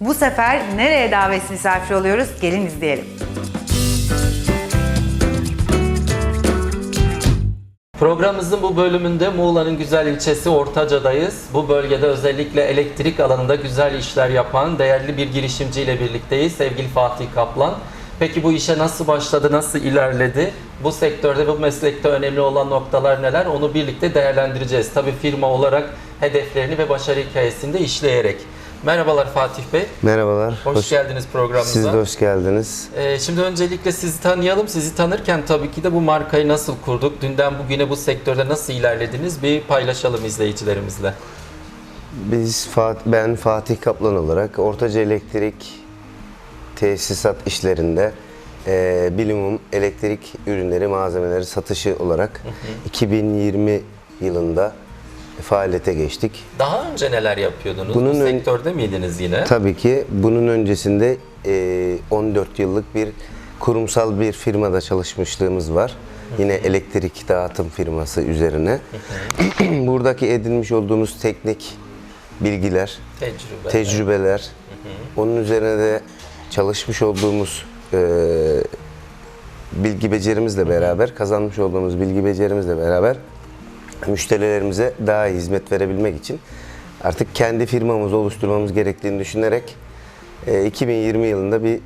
Bu sefer nereye davet misafir oluyoruz? Gelin izleyelim. Programımızın bu bölümünde Muğla'nın güzel ilçesi Ortaca'dayız. Bu bölgede özellikle elektrik alanında güzel işler yapan değerli bir girişimciyle birlikteyiz. Sevgili Fatih Kaplan. Peki bu işe nasıl başladı, nasıl ilerledi? Bu sektörde, bu meslekte önemli olan noktalar neler? Onu birlikte değerlendireceğiz. Tabii firma olarak hedeflerini ve başarı hikayesini de işleyerek. Merhabalar Fatih Bey. Merhabalar. Hoş, geldiniz programımıza. Siz de hoş geldiniz. Ee, şimdi öncelikle sizi tanıyalım. Sizi tanırken tabii ki de bu markayı nasıl kurduk, dünden bugüne bu sektörde nasıl ilerlediniz bir paylaşalım izleyicilerimizle. Biz ben Fatih Kaplan olarak Ortaca Elektrik tesisat işlerinde e, bilimum elektrik ürünleri, malzemeleri satışı olarak 2020 yılında faaliyete geçtik. Daha önce neler yapıyordunuz? Bunun bu sektörde miydiniz yine? Tabii ki bunun öncesinde e, 14 yıllık bir kurumsal bir firmada çalışmışlığımız var. Yine elektrik dağıtım firması üzerine. Buradaki edinmiş olduğumuz teknik bilgiler, Tecrübe. tecrübeler, onun üzerine de çalışmış olduğumuz e, bilgi becerimizle beraber, kazanmış olduğumuz bilgi becerimizle beraber müşterilerimize daha iyi hizmet verebilmek için artık kendi firmamızı oluşturmamız gerektiğini düşünerek e, 2020 yılında bir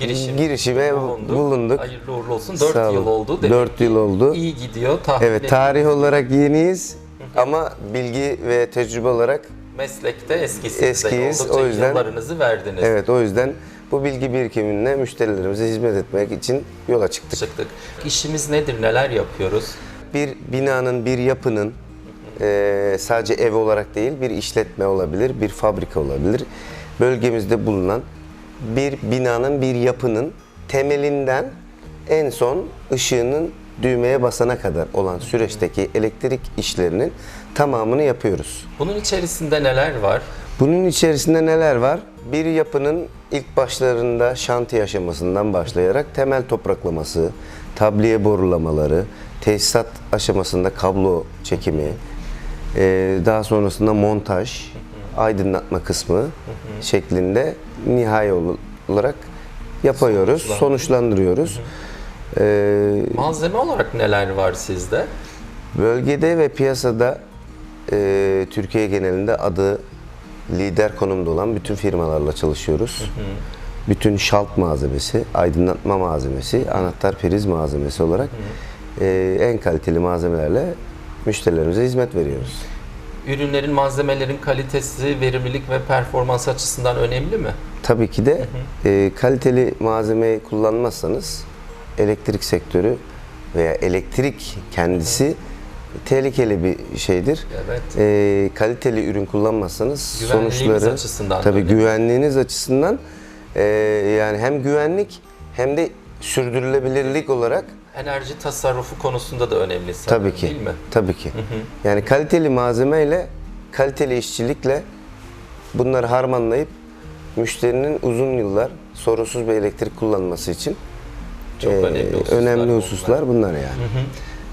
Girişim. girişime bulunduk. bulunduk. Hayırlı uğurlu olsun. Sağ 4 olun. yıl oldu. Demek Dört ki yıl oldu. İyi gidiyor. Tahmin Evet, tarih olarak yeniyiz ama bilgi ve tecrübe olarak Meslekte eskisiniz. Eskiyiz, Oldukça o yüzden- yıllarınızı verdiniz. evet o yüzden bu bilgi birikimine müşterilerimize hizmet etmek için yola çıktık. Çıktık. İşimiz nedir? Neler yapıyoruz? Bir binanın, bir yapının eee, sadece ev olarak değil bir işletme olabilir, bir fabrika olabilir. Bölgemizde bulunan bir binanın, bir yapının temelinden en son ışığının düğmeye basana kadar olan süreçteki elektrik işlerinin tamamını yapıyoruz. Bunun içerisinde neler var? Bunun içerisinde neler var? Bir yapının ilk başlarında şantiye aşamasından başlayarak temel topraklaması, tabliye borulamaları, tesisat aşamasında kablo çekimi, eee, daha sonrasında montaj, aydınlatma kısmı şeklinde nihai ol- olarak yapıyoruz, sonuçlandırıyoruz. Eee, Malzeme olarak neler var sizde? Bölgede ve piyasada e, Türkiye genelinde adı lider konumda olan bütün firmalarla çalışıyoruz. Bütün şalt malzemesi, aydınlatma malzemesi, anahtar priz malzemesi olarak e, en kaliteli malzemelerle müşterilerimize hizmet veriyoruz. Ürünlerin, malzemelerin kalitesi, verimlilik ve performans açısından önemli mi? Tabii ki de e, kaliteli malzemeyi kullanmazsanız elektrik sektörü veya elektrik kendisi tehlikeli bir şeydir. Evet. E, kaliteli ürün kullanmazsanız sonuçları açısından tabii önemli. güvenliğiniz açısından e, yani hem güvenlik hem de sürdürülebilirlik olarak Enerji tasarrufu konusunda da önemli sanırım, tabii ki değil mi? tabii ki. Yani kaliteli malzemeyle kaliteli işçilikle bunları harmanlayıp müşterinin uzun yıllar sorunsuz bir elektrik kullanması için Çok e, önemli hususlar önemli bunlar. hususlar bunlar yani.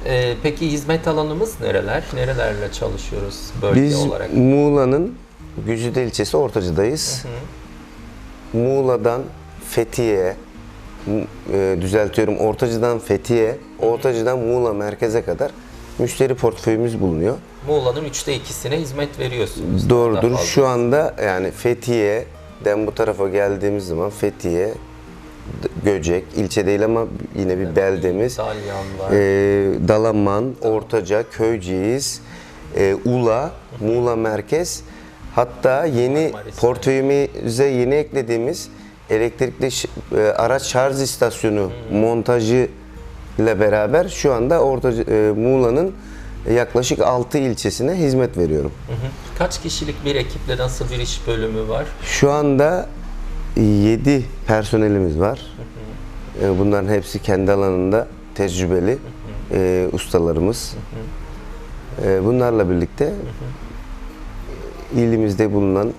Ee, peki hizmet alanımız nereler? Nerelerle çalışıyoruz bölge Biz olarak? Muğla'nın Güzide ilçesi Ortacı'dayız. Muğla'dan Fethiye, e, düzeltiyorum Ortacı'dan Fethiye, Ortacı'dan Muğla merkeze kadar müşteri portföyümüz bulunuyor. Muğla'nın üçte ikisine hizmet veriyorsunuz. Doğrudur. Şu anda yani Fethiye'den bu tarafa geldiğimiz zaman Fethiye, Göcek, ilçe değil ama yine bir beldemiz. Ee, Dalaman, Ortaca, Köyceğiz, e, Ula, Muğla Merkez. Hatta yeni Marmaris. portföyümüze yeni eklediğimiz elektrikli e, araç şarj istasyonu montajı ile beraber şu anda Ortaca, e, Muğla'nın yaklaşık 6 ilçesine hizmet veriyorum. Hı hı. Kaç kişilik bir ekiple nasıl bir iş bölümü var? Şu anda 7 personelimiz var. E, Bunların hepsi kendi alanında tecrübeli e, ustalarımız. E, Bunlarla birlikte ilimizde bulunan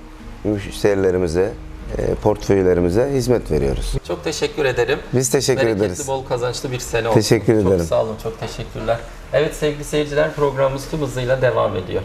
müşterilerimize, e, portföylerimize hizmet veriyoruz. Çok teşekkür ederim. Biz teşekkür Bereketli, ederiz. bol kazançlı bir sene olsun. Teşekkür Çok ederim. sağ olun, çok teşekkürler. Evet sevgili seyirciler programımız tüm hızıyla devam ediyor.